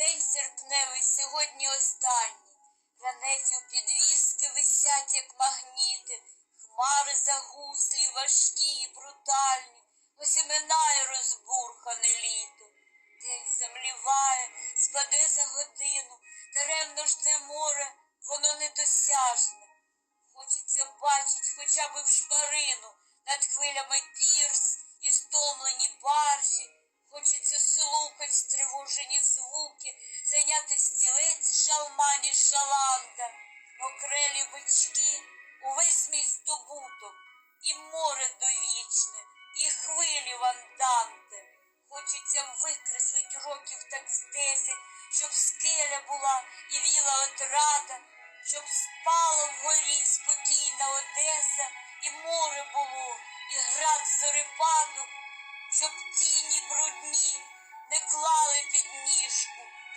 День серпневий сьогодні останній. У підвіски висять, як магніти, хмари загуслі, важкі і брутальні. Ось минає розбурхане літо. День земліває, спаде за годину, даремно жде море, воно недосяжне. Хочеться бачить хоча б в шпарину над хвилями пірс і стомлені баржі. Стілець шалмані шаланда, окрелі бички, увесь мій здобуток, і море довічне, і хвилі ванданте. Хочеться викреслить років так з десять, щоб скеля була і віла отрада, щоб спала вгорі спокійна Одеса, і море було, і град зорепаду, щоб тіні брудні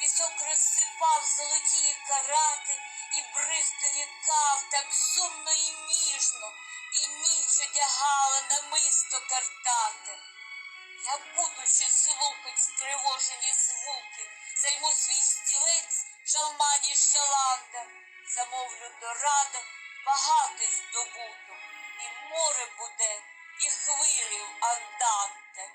пісок розсипав золоті карати, і бриз дорікав так сумно і ніжно, і ніч одягала намисто картати. Я буду ще слухать стривожені звуки, займу свій стілець шалмані шаланда, замовлю дорадо багатий здобуток, і море буде, і хвилі в анданте.